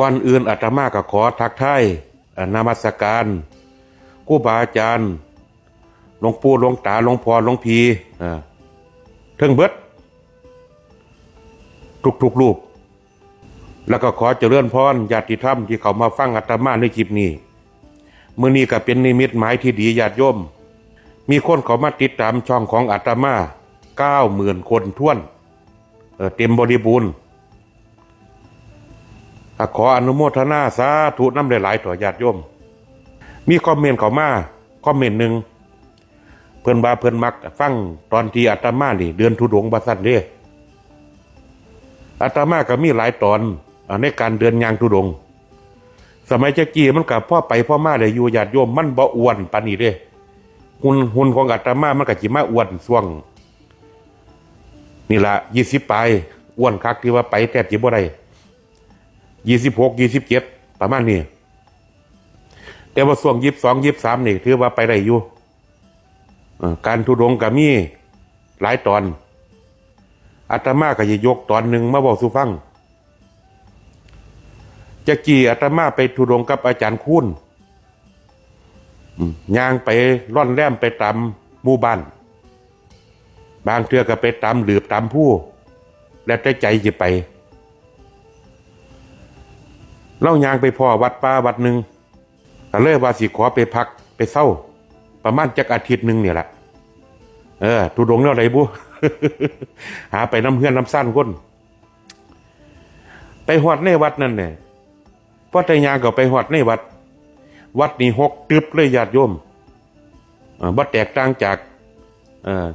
ก่อนอื่นอาตมาก็ขอทักทายเอ่อนมัสการครูบาอาจารย์หลวงปู่หลวงตาหลวงพ่อหลวงพีเอ่อเทิงเบิด ทุกๆรูป แล้วก็ขอเจริญพรญาติธรรมที่เขามาฟังอาตมาในคลิปนี้มื้อนี้ก็เป็นนิมิตหมายที่ดีญาติโยม มีคนเขามาติดตามช่องของอาตมาเก้าหมื่นคนท้วนเเต็มบริบูรณ์ ขออนุโมทนาสาธุน้ำหลายๆต่อญาติโยม มีคอมเมนต์เขามาคอมเมนต์หนึ่งเพื่อนบาเพื่อนมัก ฟังตอนที่อาตมานี่ เดือนทุดงบาสันเด้อาตมาก็มีหลายตอนในการเดินยางทุดง สมัยเจ๊กี้มันกับพ่อไปพ่อมาเลยอยู่ญาติโยมมันบ่อ้วนปานนี้เด้หุ่นหุ่นของอาตมามันก็จิมาอ้วนช่วง นี่ละยี่สิบไปอ้วนคักที่ว่าไปแต่จิบ่ได้ ยี่สิบหกยี่สิบเจ็ดประมาณนี้แต่ว่าช่วงยี่สิบสองยี่สิบสามนี่ถือว่าไปได้อยู่การทุดงค์ก็มีหลายตอนอาตมาก็จะยกตอนหนึ่งมาบอกสุฟังจะกี่อาตมาไปทุดงกับอาจารย์คุณย่างไปร่อนแรมไปตามหมู่บ้าน บางเทือก็ไปตามหลืบตามผู้ แล้วแต่ใจจะไป เล่ายางไปพ่อวัดป้าวัดหนึ่งก็เลยว่าสิขอไปพักไปเศร้า ประมาณจักอาทิตย์หนึ่งเนี่ยแหละเออทุดงแล้วไหนบุหาไปน้ำเพื่อนน้ำสั้นคนไปหอดในวัดนั่นเนี่ยพอแต่ยางก็ไปหอดในวัด วัดนี้หกตึบเลยญาติโยมเอ่อบ่แตกต่างจาก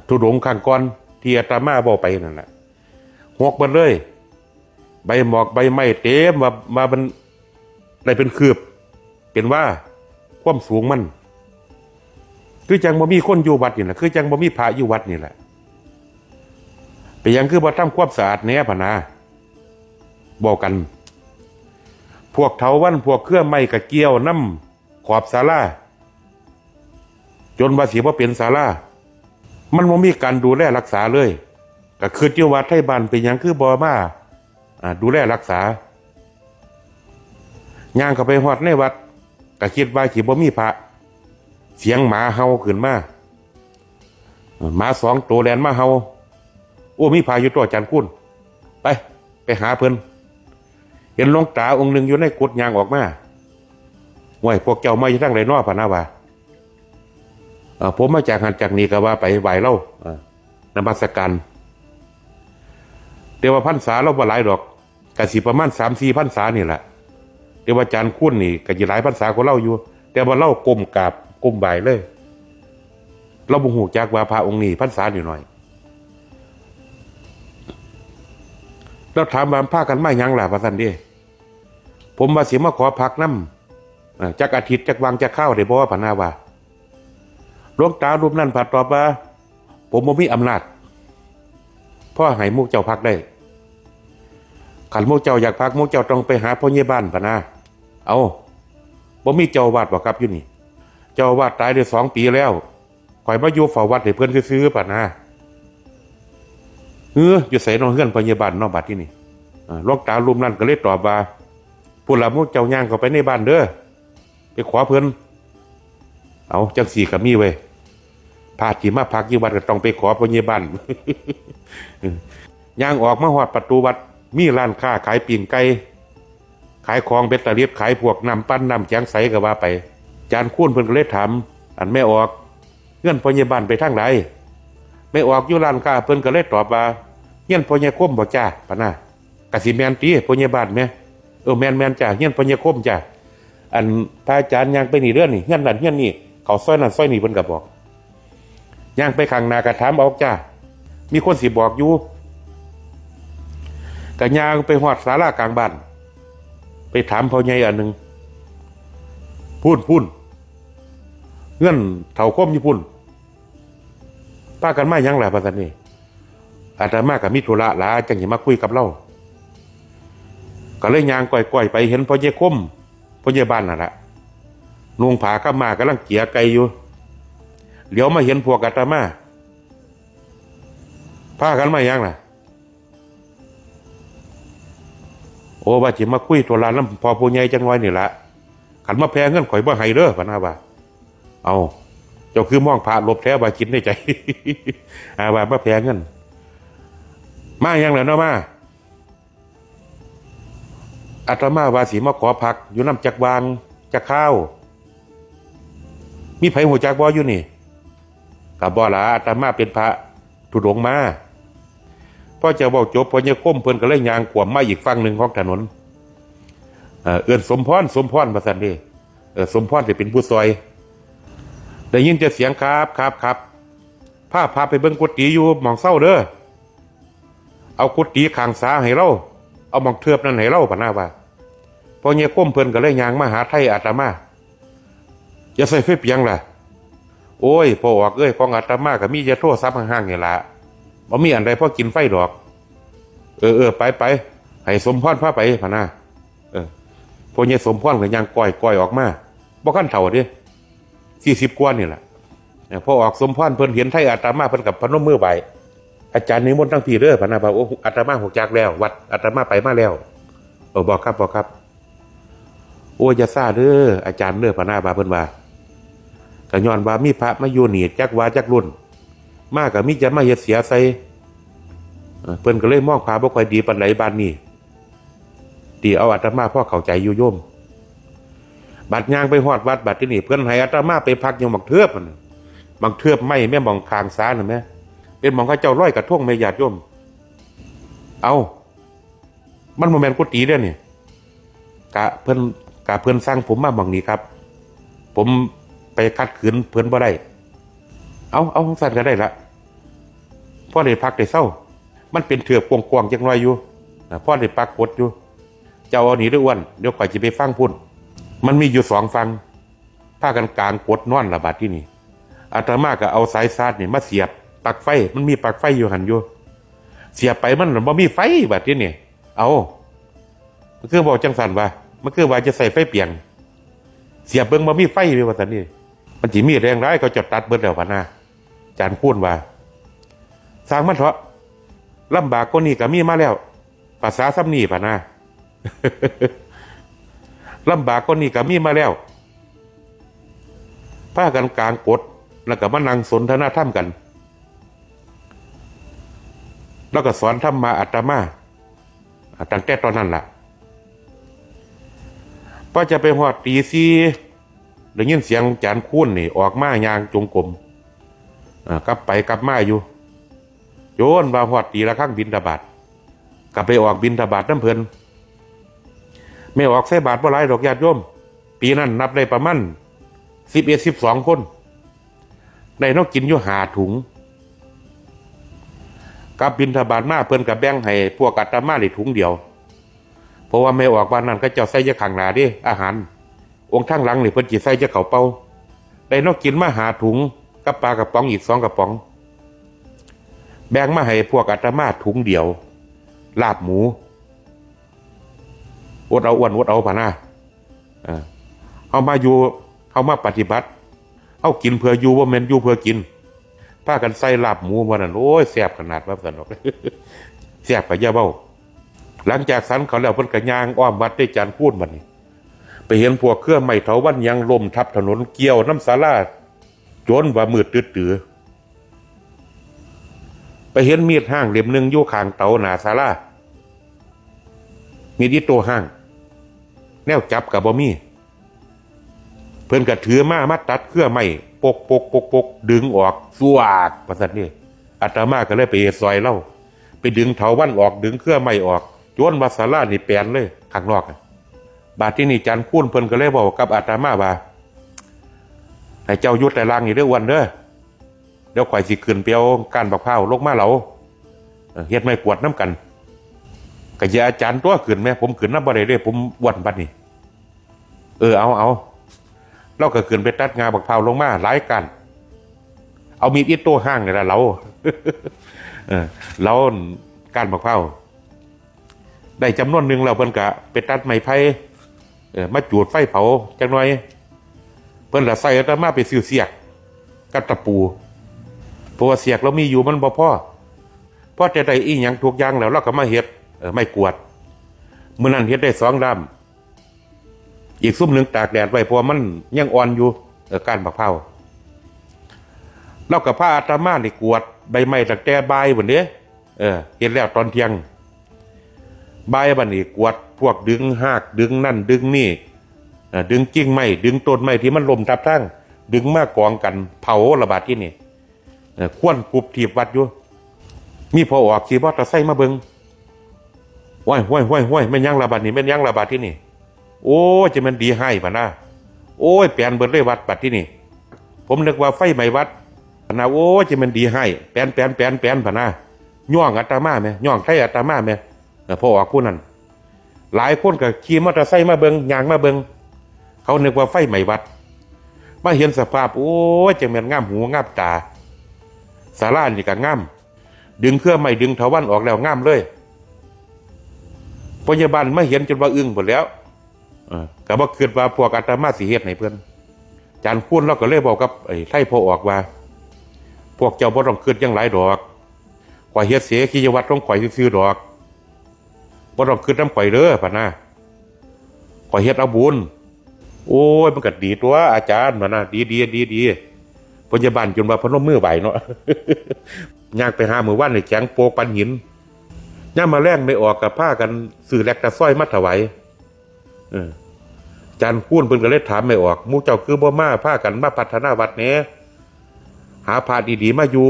ทุดงข้างก่อนที่อาตมาบอกไปนั่นแหละหกบันเลย ใบหมอกใบไม้เต็มมามาเป็น ได้เป็นคืบ เป็นว่าความสูงมัน คือจังบ่มีคนอยู่วัดนี่แหละคือจังบ่มีพระอยู่วัดนี่แหละไปยังคือบ่ทำความสะอาดแน่พนาบอกกัน พวกเถาวันพวกเครื่องไม้กะเกี้ยวน้ำขอบศาลาจนว่าสีว่าเป็นศาลามันบ่มีการดูแลรักษาเลยก็คือที่ว่าไทยบ้านเป็นยังคือบ่มาอ่าดูแลรักษา ย่างเข้าไปฮอดในวัดก็คิดว่าสิบ่มีพระ เสียงหมาเห่าขึ้นมาหมาสองตัวแลนมาเห่าโอ้มีพาอยู่ตัวจันคุณไปไปหาเพิ่นเห็นลงตาองค์หนึ่งอยู่ในกุฏยางออกมาห่วยพวกเจ้ามาอยู่ทั้งไรนอพะนาวาผมมาจากหันจากนี้ก็ว่าไปไหวเล่านมัสการเดี๋ยวว่าพันษาเราบ่หลายดอกกะสิประมาณสามสี่พันษานี่แหละ เดี๋ยวว่าอาจารย์คุ้นนี่ก็จะหลายพันษาของเราอยู่ แต่ว่าเล่ากลมกราบกลมใบายเลย เราบุหูจากว่าพระองค์นี้พันษาอยู่หน่อยแล้วถามว่าพากันมาหยังล่ะพระสันเดีผมว่าสิมาขอพักน้ำจักอาทิตย์จักวังจักเข้าได้บ่ว่าพะนาว่าหลวงตารูปนั้นผัดตอบว่า ผมบ่มีอำนาจพ่อให้มูกเจ้าพักได้ขันมูกเจ้าอยากพักมูกเจ้าต้องไปหาพ่อเยี่บ้านพะนา เอาบ่มีเจ้าวาดบ่ครับอยู่นี่ เจ้าวาดตายได้สองปีแล้วข่อยมาอยู่เฝ้าวัดให้เพิ่อนซื้อๆปะนะเอออยู่ใส่นองเฮือนพยาบาลนอกบัดที่นี่ลวงตารูปนั้นก็เลยตอบว่าผู้ละมุกเจ้าย่างเข้าไปในบ้านเด้อไปขอเพิ่อนเอาจังสี่ก็มีเว้ยพาที่มาพักอยู่วัดก็ต้องไปขอพยาบาลย่างออกมาหอดประตูวัดมีร้านค้าขายปิ่งไก่ ขายของเบ็ดตะเลียดขายพวกน้ำปั้นน้ำแข็งใสก็ว่าไป จานคุ้นเพิ่นก็เลยถามอันไม่ออกเงื่อนพยาบาลไปทางไหนไม่ออกอยู่ร้านค้าเพิ่นก็เลยตอบว่าเงื่อนพยาคมบ่จ้าปะนะกะสิแมนตีพยาบาลแม่เออแมนแมนจ้าเงื่อนพยาคมจ้าอันพระอาจารย์ย่างไปนี่เรื่องนี่เงื่อนนั่นเงื่อนนี่เขาซอยนั่นซอยนี่เพิ่นก็บอกย่างไปข้างนากระถามเอาจ้ามีคนสิบอกอยู่กะยางไปหอดศาลากลางบ้าน ไปถามพ่อใหญ่อันหนึ่งพูนพูนเงื่อนเถาคมญี่ปุ่นป้ากันมาหยังแหละป้ากันนี่อาตมากับมิธุระหลาจังหิมาคุยกับเราก็เลยยางก่อยๆไปเห็นพ่อเยคมพ่อเยบ้านน่ะละนุงผาข้ามากำลังเกียไก่อยู่เหลียวมาเห็นพวกอาตมาป้ากันมาหยังล่ะ โอ้ว่าจิมาคุยตัวลานน้ำพอผู้ใหญ่จังน้อยนี่ละขันมาแพงเงินข่อยบ่ให้เด้อพะนาว่าเอาเจ้าคือมองผ่าลบแท้ว่าคิดในใจอาว่ามาแพงเงินมาอยังแล้วเนาะมาอาตมาวาสีมาขอพัก อยู่น้ำจักวางจักข้าว มีไผหัวจักบ่อยู่นี่กับบ่ละอาตมาเป็นพระทุดงมา พ่อจะบอกจบพ่อเข้มเพิ่นก็เลยยางขวมมาอีกฝั่งหนึ่งของถนนเอื้อนสมพรสมพรมาสันเด้เออสมพรจะเป็นผู้ซอยได้ยินแต่เสียงครับครับครับพาพาไปเบิ่งกุฏิอยู่หมองเศร้าเด้อเอากุฏิขางซ้าให้เราเอาหมองเทือบนั่นให้เราปะนาว่าพอเนี่ยก้มเพิ่นก็เลยยางมาหาไทยอาตมาจะใส่ไฟเปียงล่ะ โอ้ยพอออกเอ้ยของอาตมาก็มีจะโทษซับห่างๆนี่ละ บ่มีอันใดพอกินไฟดอก เออเออไปไปให้สมพรพาไปพะนาเออพอเนี่ยสมพรก็ยางก้อยก้อยออกมาบ่คันเท่าเด้สี่สิบกว่านี่แหละพอออกสมพรเพิ่นเห็นไทยอาตมาเพิ่นกับพนมมือไหวอาจารย์นิมนต์ทั้งพี่เด้อพะนะบ่าโอ้อาตมาหกจากแล้ว วัดอาตมาไปมาแล้วเออบอกครับบอกครับ โอ้ยาซาเด้ออาจารย์เด้อพะนะบาเพิ่นว่าก็ย้อนว่ามีพระมาอยู่นี่จักว่าจักรุ่น มากก็มีจะมาเฮ็ดเสียใส่เพิ่นก็เลยมองพาบ่ค่อยดีปานใดบานนี้ตีเอาอาตมาพ่อเข้าใจอยู่โยม บัดยางไปหอดวัดบัดที่นี่เพื่อนให้อาตมาไปพักอยู่หมักเทือบมันหมักเทือบไม่แม่มองคางซ้ายน่ะแม่เป็นมองข้าเจ้าร้อยกระทงไม่หยาดโยม เอามันโมเมนกุฏิเด้อเนี่ยกะเพื่อนกะเพื่อนสร้างผมมาหมองนี้ครับ ผมไปคัดขืนเพื่อนบ่ได้ เอาเอาสันก็ได้ละพ่อได้พักได้เศร้า มันเป็นเถือบกวงๆจังไรอยู่พ่อได้ปักกดอยู่ เจ้าเอาหนีด้วยอ้วนเดี๋ยวข่อยจะไปฟังพุ่น มันมีอยู่สองฟังผ้ากันกลางกดนอนระบาดที่นี่อาตมาก็เอาสายซาดนี่มาเสียบปักไฟ มันมีปักไฟอยู่หันอยู่ เสียบไปมันบ่มีไฟแบบที่นี่เอามันคือบอกจังสันว่า มันคือว่าจะใส่ไฟเปียง เสียบเบิ้งบ่มีไฟเลยว่าสันนี่มันจีมีแรงร้ายเขาจะตัดเบิ้แล้วพะนา จานพูดว่าสร้างมันเถอะลำบากก็นี่ก็มีมาแล้ว ภาษาซ้ำนี่พะนาลำบากก็นี่ก็มีมาแล้วผ้ากันกลางกดแล้วก็มานั่งสนทนาธรรมกัน แล้วก็สอนธรรมาอัตมาอ่าตั้งแต่ตอนนั้นล่ะพอจะไปหอดตีซีได้ยินเสียงจานคุ้นนี่ ออกมายางจงกรม กลับไปกลับมาอยู่ โยนว่าหอดตีละข้างบินทบาทกลับไปออกบินทบาทน้ำเพลินไม่ออกใส่บาทบ่หลายดอกญาติโยม ปีนั้นนับได้ประมาณสิบเอ็ดสิบสองคนได้นกกินอยู่หาถุงกับบินทบาทมาเพิ่นกับแบ่งให้พวกอาตมาได้ถุงเดียว เพราะว่าไม่ออกบ้านนั้นก็เจ้าใส่จะขังหนาดิอาหาร องค์ทั้งหลังนี่เพิ่นจิใส่จะเขาเป่าได้นกกินมาหาถุง กับปลากระป๋องอีกสองกระป๋อง แบ่งมาให้พวกอาตมาถุงเดียว ลาบหมูอดเอาอ้วนอดเอาผ่านาเออเขามาอยู่เขามาปฏิบัติเขากินเพื่ออยู่ว่าแมนอยู่เพื่อกินพากันใส่ลาบหมูวันนั้นโอ้ยแซ่บขนาดว่าสนอกแซ่บไปเยอะเบ้า หลังจากสันเขาแล้วเพิ่นกระยางอ้อมวัดได้จานพูดมันนี่ไปเห็นพวกเครื่องไม้เถาวันยังลมทับถนนเกี่ยวน้ำสาลา จนว่ามืดตื้อตือไปเห็นมีดห้างเล่มหนึ่งอยู่ข้างเตาหนาศาลามีดีโตห้าง แนวจับกับบ่มีเพิ่นก็ถือมามาตัดเครื่อไม้ปกปกปกปกดึงออกสวากประสันนี่อาตมาก็เลยไปซอยเล่า ไปดึงเถาวันออกดึงเครื่อไม้ออกจนวัดสารานี่แปลนเลยข้างนอกบาดที่นี่จันพูนเพิ่นก็เลยบอกกับอาตมาว่า ให้เจ้ายุดแต่ลางนี่เด้อวันเด้อเดี๋ยวข่อยสิขึ้นไปเอาการบักพร้าลงมาเหลาเฮ็ดไม้กวดน้ำกันก็อย่าอาจารย์ตัวขืนแม่ผมขืนน้ำบ่ได้เด้ผมวันบัดนี่เออเอาเอาเราก็ขืนไปตัดงาบักเผาลงมาหลายกัน เอามีดอิดโต้ห้างนี่ละเราเออเราการบักเผาได้จำนวนหนึ่งเราเพิ่นกะไปตัดไม้ไผ่เออมาจูดไฟเผาจังหน่อย พิ่นละใส่อาตมาไปซื้อเสียกกับตะปูเพราะว่าเสียกเรามีอยู่มันบ่พอพอแจะได้อีหยังทุกอย่างแล้วเราก็มาเฮ็ดไม่กวดมื่อนั้นเฮ็ดได้สองดำอีกซุ่มหนึ่งตากแดดไว้เพราะมันยังอ่อนอยู่เออการบักเผาเรากับผ้าอาตมานี่กวดใบไม้ตั้งแต่บ่ายวันนี้เออเฮ็ดแล้วตอนเที่ยงใบบันนี้กวดพวกดึงหากดึงนั่นดึงนี่ ดึงกิ่งไม้ดึงต้นไม้ที่มันลมทับทั้งดึงมากองกันเผาระบาดที่นี่ควนกุบถีบวัดอยู่มีพอออกขี่มอตอร์ไซค์มาเบิงว้ายว้ายว้ายว้ายแม่นยังระบาดนี่แม่นยังระบาดที่นี่ โอ้จะมันดีให้ปะนะโอ้ยเปลี่ยนเบิดเลยวัดบัดที่นี่ ผมนึกว่าไฟไหม้วัดปะนะโอ้จะมันดีให้แปลนแปลนแปลนแปลนปะนะย่องอาตมาไหมย่องไทยอาตมาไหมพอออกผู้นั้นหลายคนก็ขี่มอเตอร์ไซค์มาเบิงยางมาเบิง เขานึกว่าไฟไหม้วัด มาเห็นสภาพโอ้ยจะมันง่ามหูง่ามตาสารานี่ก็ง่าม ดึงเครื่องไม่ดึงเถาวันออกแล้วง่ามเลยพยาบาลไม่เห็นจนว่าอึ้งหมดแล้วเออก็บอกคิดว่าพวกอาตมาสิเฮ็ดให้เพื่อนจานคุ้นเราก็เลยบอกกับไอ้ไท่พอออกว่า พวกเจ้าบ่ต้องคิดยังหลายดอกข่อยเฮ็ดเสียขี้วัดต้องข่อยซื้อดอกบ่ต้องคิดน้ำข่อยเด้อปะนะข่อยเฮ็ดเอาบุญ โอ้ยมันก็ดีตัวอาจารย์ปะนะดีดีดีดีพยาบาลจนว่าพนมมือไหวเนาะยางไปหามือว่านในแข็งโปกปันหินย่ามมาแรงไม่ออกกับผ้ากันสื่อแลกตะสร้อยมัดถวายออจันพูนเพิ่นก็เลยถามไม่ออกมูเจ้าคือบ่มาผ้ากันมาพัฒนาวัดเนี้หาพาดีๆมาอยู่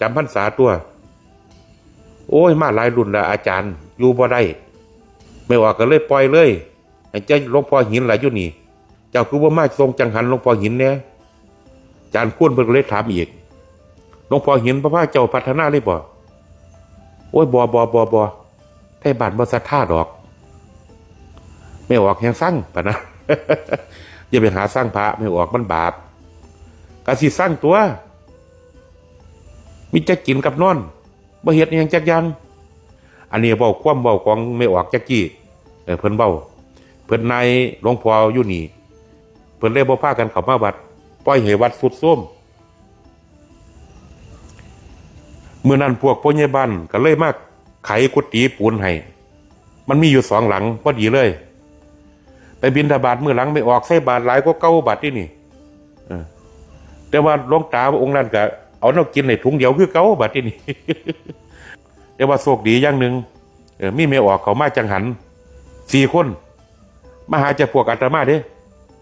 จำพรรษาตัว โอ้ย มาหลายรุ่นละอาจารย์ อยู่บ่ได้ ไม่ออกก็เลยปล่อยเลยไอ้เจ้าหลวงพ่อหินหลายอยู่นี่ เจ้าคือบ่ามาทรงจังหันหลวงพ่อหินเนี่ยจานพูนเพิ่นเลยถามอีกหลวงพ่อห็นพระพาเจ้าพัฒนาเลยบ่โอ้ยบ่บ่บ่บ่ไทยบ้านบ่ศรัทธาดอก ไม่ออกแหงสร้างปะนะอย่าไปหาสร้างพระไม่ออกมันบาปกะสิสร้างตัวมีจะกินกับนอนบ่เฮ็ดยังจักย่างอันนี้เว้าความเว้าของไม่ออกจักกี้เออเพิ่นเว้าเพิ่นนายหลวงพ่ออยู่นี่ พิ่นเลยบ่พากันเข้ามาวัดปล่อยให้วัดสุดโทรมเมื่อนั้นพวกพ่อใหญ่บ้านก็เลยมากไขกุฏิปูนให้ มันมีอยู่สองหลังพอดีเลย ไปบินทบาทมือหลังไม่ออกใส่บาทหลายก็เก้าบาทที่นี่แต่ว่าลงตาองค์นั้นก็เอาเนากินในถุงเดียวคือเก้าบาทที่นี่แต่ว่าโชคดีอย่างหนึ่งมีไม่ออกเขามาจังหันสี่คนมาหาเจะพวกอาตมาเด้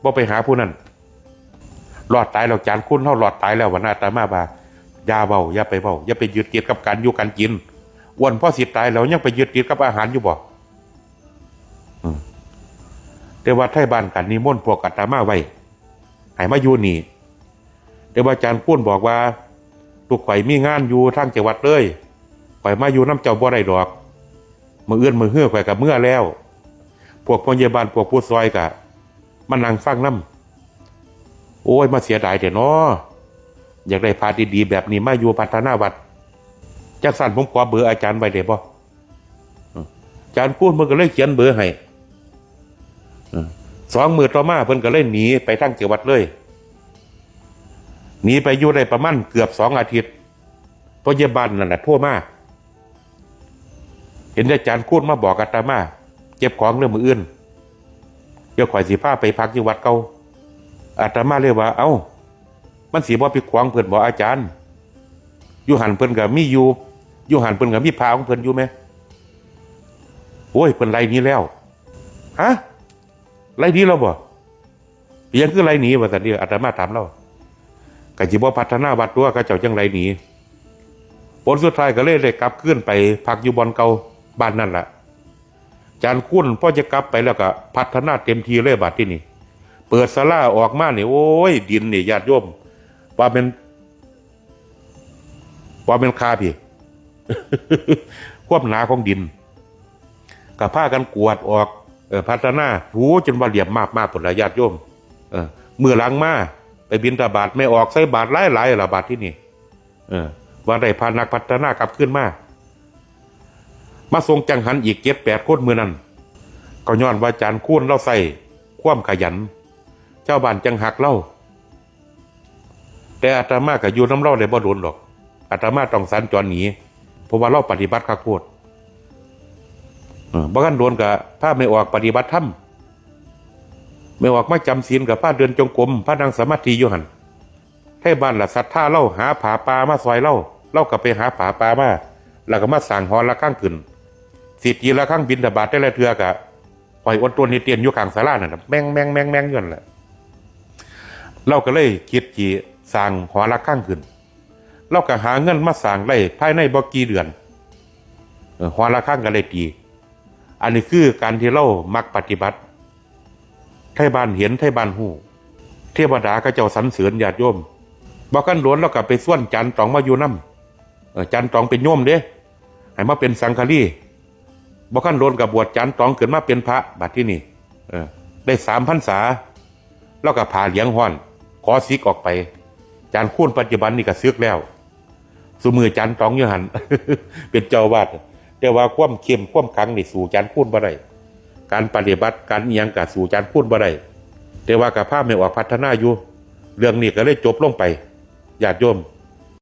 บ่ไปหาผู้นั้นหลอดตายแล้วจานคุณเท่าหลอดตายแล้ววันอาตมาบาอย่าเบาอย่าไปเบาอย่าไปยึดติดกับการอยู่การกินอ้วนพ่อสิตายแล้วยังไปยึดติดกับอาหารอยู่บ่แต่ว่าไทยบ้านกันนิมนต์พวกอาตมาไว้ให้มาอยู่นี่แต่ว่าอาจารย์พูนบอกว่าลูกข่อยมีงานอยู่ทางจังหวัดเลยข่อยมาอยู่น้ำเจ้าบ่ได้ดอกมือเอื้อนมือเฮือข่อยกับเมื่อแล้ว พวกพยาบาลพวกผู้ซอยกะ มันนั่งฟังน้ำโอ้ยมาเสียดายเดี๋ยวเนาะอยากได้พาดีๆแบบนี้มาอยู่พัฒนาวัดจากสั่นผมขอเบอร์อาจารย์ไว้เดี๋ยวบ่อืมอาจารย์พูดมันก็เลยเขียนเบอร์ให้สองมือต่อมาเพิ่นก็เลยหนีไปทั้งจังหวัดเลยหนีไปอยู่ได้ประมาณเกือบสองอาทิตย์พยาบาลนั่นแหละโทษมาเห็นอาจารย์พูดมาบอกอาตมา เจ็บของเรื่องมืออื่น เดี๋ยวข่อยสีผ้าไปพักที่วัดเก่าอาตมาเรียกว่า เอ้า มันสีบ่ไปขวางเพิ่นบ่อาจารย์อยู่หันเพิ่นก็มีอยู่อยู่หันเพิ่นก็มีพาของเพิ่นอยู่ไหมโอ้ยเพิ่นไล่หนี้แล้วฮะไล่หนี้แล้วบ่เพียงคือไล่หนีว่าแต่เดียวอาตมาถามเราก็สิบ่พัฒนาวัดตัวก็เจ้าจังไล่หนีผลสุดท้ายก็เลยได้กลับขึ้นไปพักอยู่บอนเก่าบ้านนั่นแหละ จานคุ้นพ่อจะกลับไปแล้วก็พัฒนาเต็มทีเลยบัดที่นี่ เปิดสลาออกมาเนี่ยโอ้ย ดินเนี่ญาติโยม ว่าเป็น ว่าเป็นคาพี่ควบหนาของดินกับผ้ากันกวาดออกเออพัฒนาหูจนว่าเหลี่ยมมากมากผลญาติโยม เออเมื่อหลังมาไปบินตาบาทไม่ออกใส่บาทหลายหลายละบาทที่นี่ เออว่าได้พานักพัฒนากลับขึ้นมา มาทรงจังหันอีกเจ็ดแปดคนมือนั้นก็ย้อนว่าจานคุ้นเล่าใส่ความขยัน เจ้าบ้านจังหักเล่า แต่อาตมากับยูน้ำเล่าได้บ่โดนหรอกอาตมาต้องสันจรหนีเพราะว่าเราปฏิบัติข้าโคตรบ่กันโดนกับพาไม่ออกปฏิบัติธรรมไม่ออกมาจำศีลกับพาเดินจงกรมพานังสมาธิอยู่หันให้บ้านละศรัทธาเล่าหาผาปลามาซอยเล่าเล่ากับไปหาผาปลามาแล้วก็มาสั่งหอละข้างขึ้น สิทธิ์ยีละข้างบินทบาทได้ละเทือกะปล่อยอดตัวนี่เตียนอยู่กลางศาลานั่ะแมงแมงแมงแมงยู่นแหละเราก็เลยคิดจีสั่งหอละข้างขึ้น เราก็หาเงินมาสั่งได้ภายในบ่กี่เดือนหอละข้างก็เลยตีอันนี้คือการที่เรามักปฏิบัติ ไทยบ้านเห็นไทยบ้านหูเทวดาก็เจ้าสรรเสริญญาติโยมบอกกันหลวนแล้วก็ไปส่วนจันตองมาอยู่น้ำเออจันตองเป็นโยมเด้ให้มาเป็นสังฆลี บอกกันหลวนกับบวชจันตองเกิดมาเป็นพระบัดที่นี่เออ ได้สามพรรษา แล้วก็พาเลี้ยงห้อน ขอซิกออกไป จานคูนปัจจุบันนี่ก็ซึกแล้วสมือจันตองอยู่หันเป็นเจ้าวาดแต่ว่าความเข้มความขังนี่สู่จันคูนบ่ได้การปฏิบัติการยังกับสู่จานพูดบ่ได้แต่ว่ากับภาพไม่ออกพัฒนาอยู่ เรื่องนี้ก็เลยจบลงไปญาติโยม